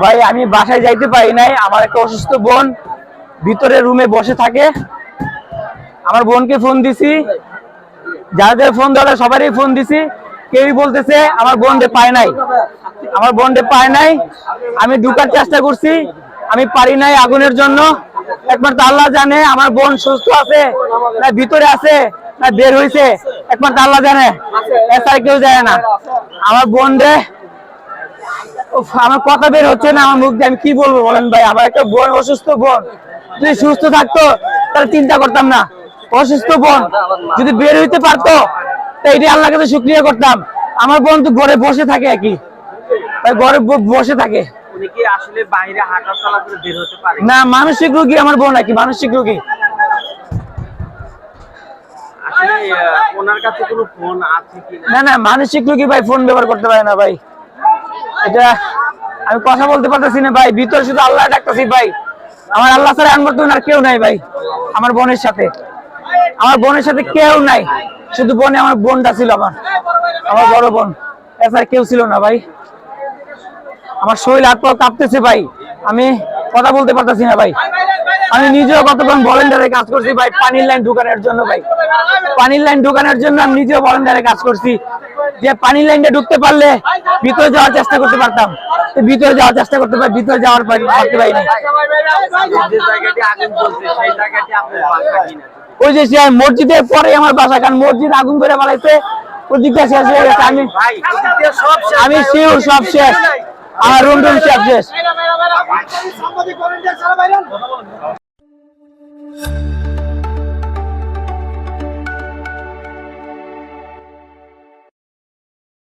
ভাই আমি বাসায় যাইতে পারি নাই। আমার একটা অসুস্থ বোন ভিতরে রুমে বসে থাকে। আমার বোনকে ফোন দিছি। যাদের ফোন দেওয়া সবারই ফোন দিছি। কেউই বলতেছে, আমার বোনকে পায় নাই। আমার বোনকে পায় নাই। আমি ঢুকার চেষ্টা করছি। আমি পারি নাই আগুনের জন্য। একমাত্র আল্লাহ জানে, আমার বোন সুস্থ আছে, না ভিতরে আছে, না বের হয়েছে একমাত্র আল্লাহ জানে এছাড়া কেউ জানে না। আমার বোন রে। আমার কথা বের হচ্ছে না আমার মুখ দিয়ে আমি কি বলব বলেন ভাই? আমার একটা বোন অসুস্থ বোন। যদি সুস্থ থাকতো তাহলে চিন্তা করতাম না। অসুস্থ বোন যদি বের হইতে পারতো তো এটাই আল্লাহ কাছে শুক্রিয়া করতাম। আমার বোন তো ঘরে বসে থাকে একই। ঘরে বসে থাকে। না মানসিক রোগী আমার বোন নাকি মানসিক রোগী। ওনার কাছে কোনো ফোন আছে কিনা না? না মানসিক রোগী ভাই ফোন ব্যবহার করতে পারে না ভাই। এটা আমি কথা বলতে পারতেছি না ভাই ভিতরে শুধু আল্লাহ ডাকতেছি ভাই। আমার আল্লাহ ছাড়া আমার তো আর কেউ নাই ভাই আমার বোনের সাথে। আমার বোনের সাথে কেউ নাই শুধু বোনে আমার বোনটা ছিল আমার আমার বড় বোন। এছাড়া কেউ ছিল না ভাই। আমার শরীর হাত পা কাঁপতেছে ভাই আমি কথা বলতে পারতেছি না ভাই। আমি নিজেও কতক্ষণ ভলেন্টারে কাজ করছি ভাই? পানির লাইন ঢুকানোর জন্য ভাই। পানির লাইন ঢুকানোর জন্য আমি নিজেও ভলেন্টারে কাজ করছি। যে পানির লাইনটা ঢুকতে পারলে ভিতরে যাওয়ার চেষ্টা করতে পারতাম। ভিতরে যাওয়ার চেষ্টা করতে পারি ভিতরে যাওয়ার পারতে পারি না যে জায়গাটি আগুন জ্বলছে সেই জায়গাটি আপনার বাসা কিনা ওই যে সে মসজিদের পরে আমার বাসা কারণ মসজিদ আগুন করে বানাইছে ওদিকটা শেষ হয়ে গেছে। আমি। আমি শিওর সব শেষ। আমার রুম টুম সব শেষ।